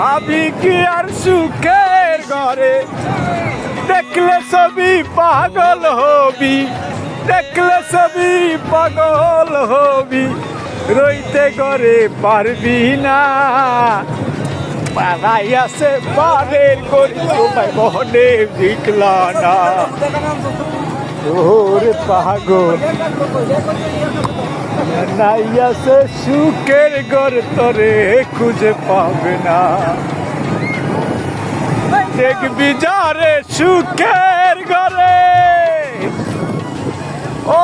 ভাবি কি আর সুখের ঘরে? দেখলে সবই পাগল হবি, দেখলে সবই পাগল হবি, রইতে ঘরে পারবি না। পাড়াই আছে বাড়ের করি, তোমায় মনে বিকলা পাগল। নাই আছে সুখের ঘর তরে খুঁজে পাবে না। দেখবি যারে সুখের ঘরে। ও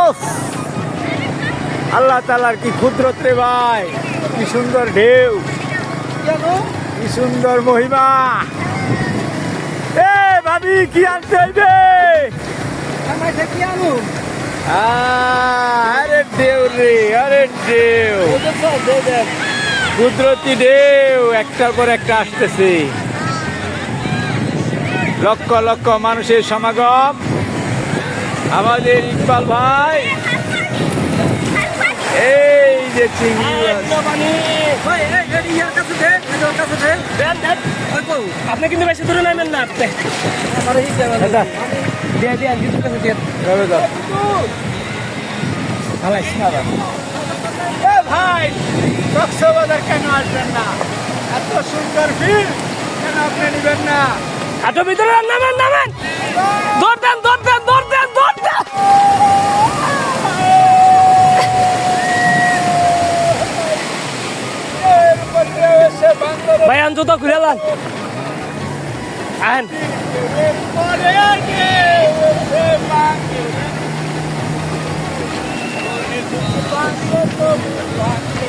আল্লাহ তালার কি ক্ষুদ্রতে ভাই কি সুন্দর ঢেউ কি সুন্দর মহিমা। এ ভাবি কি আনতে হইবে? আরে ঢেউ রে আরে ঢেউ কুদরতি ঢেউ একটার পর একটা আসতেছে। লক্ষ লক্ষ মানুষের সমাগম। আমাদের ইকবাল ভাই। এই যে চিংড়ি আপনি কিন্তু বেশি দূরে নামেন না আপনি। দিয়ে দিয়ে কিছু কাছে দিয়ে ভাই কক্সবাজার কেন আসবেন না? এত সুন্দর ভিড় কেন আপনি নেবেন না? হাঁটো ভিতরে নামেন নামেন। দৌড় দেন দৌড় দেন দৌড় দৌড় ভাই আন জুতো খুলে লান। আন Thank you.